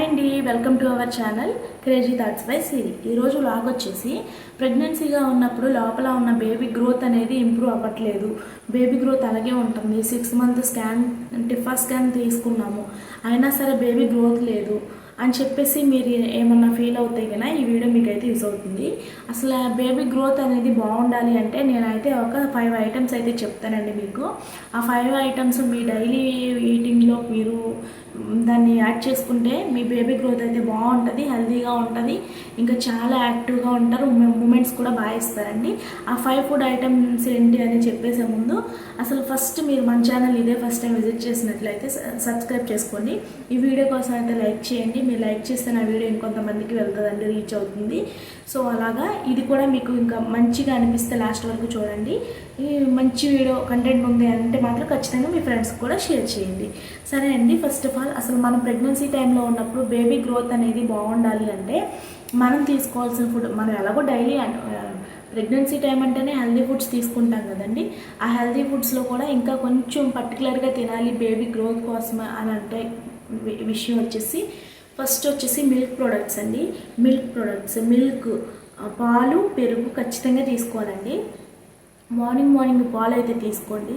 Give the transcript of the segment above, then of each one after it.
Hi అండి welcome to our channel crazy thoughts by Siri. ఈరోజు లాగ్ వచ్చేసి ప్రెగ్నెన్సీగా ఉన్నప్పుడు లోపల ఉన్న బేబీ గ్రోత్ అనేది ఇంప్రూవ్ అవ్వట్లేదు. బేబీ గ్రోత్ అలాగే ఉంటుంది. Six month scan TIFFA scan తీసుకున్నాము. అయినా సరే బేబీ గ్రోత్ లేదు. అని చెప్పేసి మీరు ఏమన్నా ఫీల్ అవుతాయి కదా ఈ వీడియో మీకు అయితే యూజ్ అవుతుంది. అసలు బేబీ గ్రోత్ అనేది బాగుండాలి అంటే నేనైతే ఒక ఫైవ్ ఐటమ్స్ అయితే చెప్తానండి మీకు. ఆ ఫైవ్ ఐటమ్స్ మీ డైలీ ఈటింగ్లో మీరు దాన్ని యాడ్ చేసుకుంటే మీ బేబీ గ్రోత్ అయితే బాగుంటుంది హెల్తీగా ఉంటుంది. ఇంకా చాలా యాక్టివ్గా ఉంటారు. మూమెంట్స్ కూడా బాగా ఇస్తారండి. ఆ ఫైవ్ ఫుడ్ ఐటమ్స్ ఏంటి అని చెప్పేసే ముందు అసలు ఫస్ట్ మీరు మన ఛానల్ ఇదే ఫస్ట్ టైం విజిట్ చేసినట్లయితే సబ్స్క్రైబ్ చేసుకోండి. ఈ వీడియో కోసం అయితే లైక్ చేయండి. మీరు లైక్ చేస్తే నా వీడియో ఇంకొంతమందికి వెళ్తుందండి రీచ్ అవుతుంది. సో అలాగా ఇది కూడా మీకు ఇంకా మంచిగా అనిపిస్తే లాస్ట్ వరకు చూడండి. ఈ మంచి వీడియో కంటెంట్ ఉంది అంటే మాత్రం ఖచ్చితంగా మీ ఫ్రెండ్స్కి కూడా షేర్ చేయండి. సరే అండి ఫస్ట్ ఆఫ్ ఆల్ అసలు మనం ప్రెగ్నెన్సీ టైంలో ఉన్నప్పుడు బేబీ గ్రోత్ అనేది బాగుండాలి అంటే మనం తీసుకోవాల్సిన ఫుడ్ మనం ఎలాగో డైలీ ప్రెగ్నెన్సీ టైం అంటేనే హెల్దీ ఫుడ్స్ తీసుకుంటాం కదండి. ఆ హెల్దీ ఫుడ్స్లో కూడా ఇంకా కొంచెం పర్టికులర్గా తినాలి బేబీ గ్రోత్ కోసం అని అంటే విషయం వచ్చేసి ఫస్ట్ వచ్చేసి మిల్క్ ప్రోడక్ట్స్ అండి. మిల్క్ ప్రోడక్ట్స్ మిల్క్ పాలు పెరుగు ఖచ్చితంగా తీసుకోవాలండి. మార్నింగ్ మార్నింగ్ పాలు అయితే తీసుకోండి.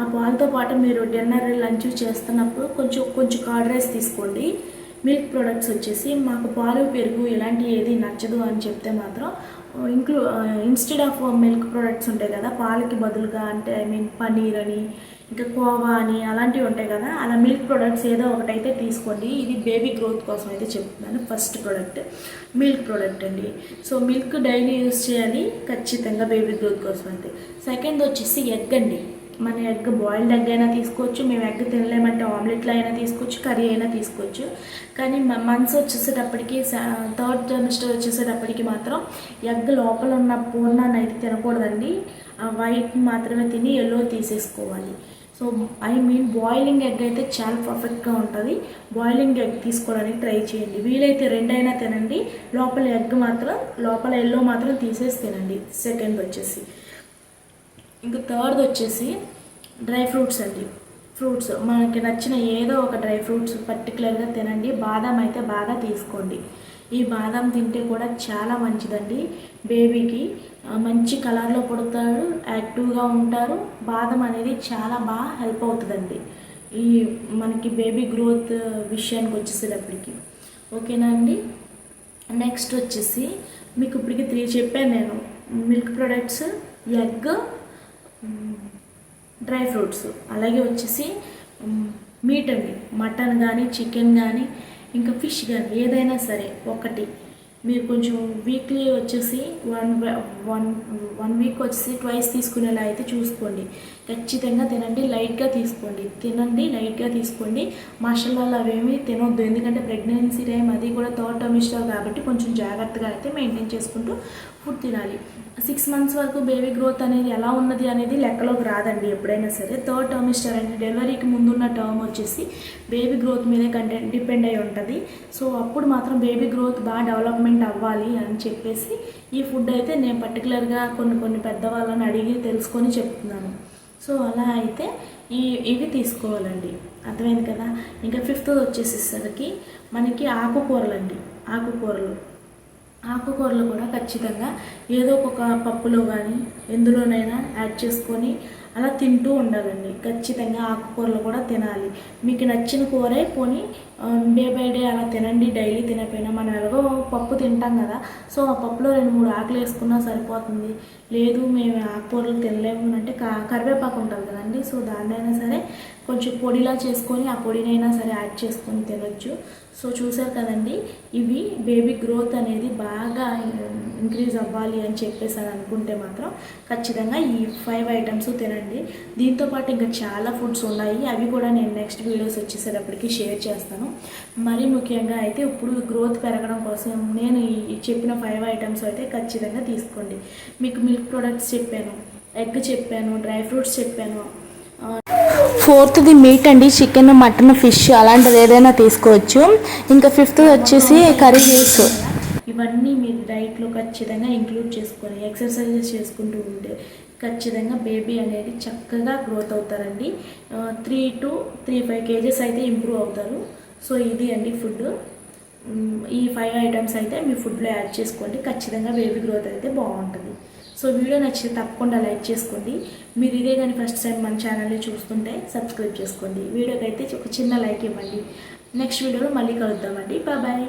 ఆ పాలతో పాటు మీరు డిన్నర్ లంచ్ చేస్తున్నప్పుడు కొంచెం కొంచెం కర్డ్ రైస్ తీసుకోండి. మిల్క్ ప్రొడక్ట్స్ వచ్చేసి మాకు పాలు పెరుగు ఇలాంటివి ఏది నచ్చదు అని చెప్తే మాత్రం ఇంక్లూ ఇన్స్టెడ్ ఆఫ్ మిల్క్ ప్రొడక్ట్స్ ఉంటాయి కదా పాలకి బదులుగా అంటే ఐ మీన్ పన్నీర్ అని ఇంకా కోవా అని అలాంటివి ఉంటాయి కదా అలా మిల్క్ ప్రొడక్ట్స్ ఏదో ఒకటైతే తీసుకోండి. ఇది బేబీ గ్రోత్ కోసం అయితే చెప్తున్నాను ఫస్ట్ ప్రోడక్ట్ మిల్క్ ప్రోడక్ట్ అండి. సో మిల్క్ డైలీ యూస్ చేయాలి ఖచ్చితంగా బేబీ గ్రోత్ కోసం అయితే. సెకండ్ వచ్చేసి ఎగ్ అండి. మన ఎగ్ బాయిల్డ్ ఎగ్ అయినా తీసుకోవచ్చు మేము ఎగ్ తినలేమంటే ఆమ్లెట్లో అయినా తీసుకోవచ్చు కర్రీ అయినా తీసుకోవచ్చు. కానీ మంత్స్ వచ్చేసేటప్పటికి థర్డ్ సెమిస్టర్ వచ్చేసేటప్పటికి మాత్రం ఎగ్ లోపల ఉన్న పూర్ణాన్ని అయితే తినకూడదండి. ఆ వైట్ మాత్రమే తిని ఎల్లో తీసేసుకోవాలి. So I mean boiling egg అయితే చాలా పర్ఫెక్ట్గా ఉంటుంది. బాయిలింగ్ ఎగ్ తీసుకోవడానికి ట్రై చేయండి. వీలైతే రెండైనా తినండి. లోపల ఎగ్ మాత్రం లోపల ఎల్లో మాత్రం తీసేసి తినండి. సెకండ్ వచ్చేసి. ఇంకా థర్డ్ వచ్చేసి డ్రై ఫ్రూట్స్ అండి. ఫ్రూట్స్ మనకి నచ్చిన ఏదో ఒక డ్రై ఫ్రూట్స్ పర్టికులర్గా తినండి. బాదం అయితే బాగా తీసుకోండి. ఈ బాదం తింటే కూడా చాలా మంచిదండి. బేబీకి మంచి కలర్లో పుడతారు యాక్టివ్గా ఉంటారు. బాదం అనేది చాలా బాగా హెల్ప్ అవుతుందండి. ఈ మనకి బేబీ గ్రోత్ విషయానికి వచ్చేసేటప్పటికి. ఓకేనా అండి? నెక్స్ట్ వచ్చేసి మీకు ఇప్పటికి త్రీ చెప్పాను నేను. Milk products egg dry fruits. అలాగే వచ్చేసి మీట్ అండి. మటన్ కానీ చికెన్ కానీ ఇంకా ఫిష్ కానీ ఏదైనా సరే ఒకటి. మీరు కొంచెం వీక్లీ వచ్చేసి వన్ వన్ వన్ వీక్ వచ్చేసి ట్వైస్ తీసుకునేలా అయితే చూసుకోండి. ఖచ్చితంగా తినండి లైట్గా తీసుకోండి. తినండి లైట్గా తీసుకోండి. మసాలాలు అవేమి తినొద్దు. ఎందుకంటే ప్రెగ్నెన్సీ టైం అది కూడా థర్డ్ టర్మిస్టర్ కాబట్టి కొంచెం జాగ్రత్తగా అయితే మెయింటైన్ చేసుకుంటూ ఫుడ్ తినాలి. సిక్స్ మంత్స్ వరకు బేబీ గ్రోత్ అనేది ఎలా ఉన్నది అనేది లెక్కలోకి రాదండి ఎప్పుడైనా సరే. థర్డ్ టర్మిస్టర్ అంటే డెలివరీకి ముందున్న టర్మ్ వచ్చేసి బేబీ గ్రోత్ మీదే కంటెంట్ డిపెండ్ అయి ఉంటుంది. సో అప్పుడు మాత్రం బేబీ గ్రోత్ బాగా డెవలప్మెంట్ అవ్వాలి అని చెప్పేసి ఈ ఫుడ్ అయితే నేను పర్టికులర్గా కొన్ని కొన్ని పెద్దవాళ్ళని అడిగి తెలుసుకొని చెప్తున్నాను. సో అలా అయితే ఈ ఇవి తీసుకోవాలండి. అర్థమైంది కదా? ఇంకా ఫిఫ్త్ వచ్చేసేసరికి మనకి ఆకుకూరలు అండి ఆకుకూరలు. ఆకుకూరలు కూడా ఖచ్చితంగా ఏదో ఒక పప్పులో కానీ ఎందులోనైనా యాడ్ చేసుకొని అలా తింటూ ఉండాలండి. ఖచ్చితంగా ఆకుకూరలు కూడా తినాలి. మీకు నచ్చిన కూరే పోనీ డే బై డే అలా తినండి డైలీ తినకపోయినా. మనం ఎలాగో పప్పు తింటాం కదా సో ఆ పప్పులో రెండు మూడు ఆకులు వేసుకున్నా సరిపోతుంది. లేదు మేము ఆకుకూరలు తినలేము అంటే కరివేపాకు ఉంటుంది కదండి. సో దాన్నైనా సరే కొంచెం పొడిలా చేసుకొని ఆ పొడినైనా సరే యాడ్ చేసుకొని తినొచ్చు. సో చూసారు కదండి ఇవి బేబీ గ్రోత్ అనేది బాగా ఇంక్రీజ్ అవ్వాలి అని చెప్పేసి అని అనుకుంటే మాత్రం ఖచ్చితంగా ఈ ఫైవ్ ఐటమ్స్ తినండి. దీంతో పాటు ఇంకా చాలా ఫుడ్స్ ఉన్నాయి. అవి కూడా నేను నెక్స్ట్ వీడియోస్ వచ్చేసేటప్పటికి షేర్ చేస్తాను. మరీ ముఖ్యంగా అయితే ఇప్పుడు గ్రోత్ పెరగడం కోసం నేను ఈ చెప్పిన ఫైవ్ ఐటమ్స్ అయితే ఖచ్చితంగా తీసుకోండి. మీకు మిల్క్ ప్రొడక్ట్స్ చెప్పాను ఎగ్ చెప్పాను డ్రై ఫ్రూట్స్ చెప్పాను. ఫోర్త్ది మీట్ అండి చికెన్ మటన్ ఫిష్ అలాంటిది ఏదైనా తీసుకోవచ్చు. ఇంకా ఫిఫ్త్ వచ్చేసి కర్రీ లీవ్స్ ఇవన్నీ మీరు డైట్లో ఖచ్చితంగా ఇంక్లూడ్ చేసుకొని ఎక్సర్సైజెస్ చేసుకుంటూ ఉంటే ఖచ్చితంగా బేబీ అనేది చక్కగా గ్రోత్ అవుతారండి. Three to three five kgs అయితే ఇంప్రూవ్ అవుతారు. సో ఇది అండి ఫుడ్. ఈ ఫైవ్ ఐటమ్స్ అయితే మీ ఫుడ్లో యాడ్ చేసుకోండి. ఖచ్చితంగా బేబీ గ్రోత్ అయితే బాగుంటుంది. సో వీడియో నచ్చితే తప్పకుండా లైక్ చేసుకోండి. మీరు ఇదే కానీ ఫస్ట్ టైం మన ఛానల్ని చూస్తుంటే సబ్స్క్రైబ్ చేసుకోండి. వీడియోకి అయితే ఒక చిన్న లైక్ ఇవ్వండి. నెక్స్ట్ వీడియోలో మళ్ళీ కలుద్దామండి. బాయ్.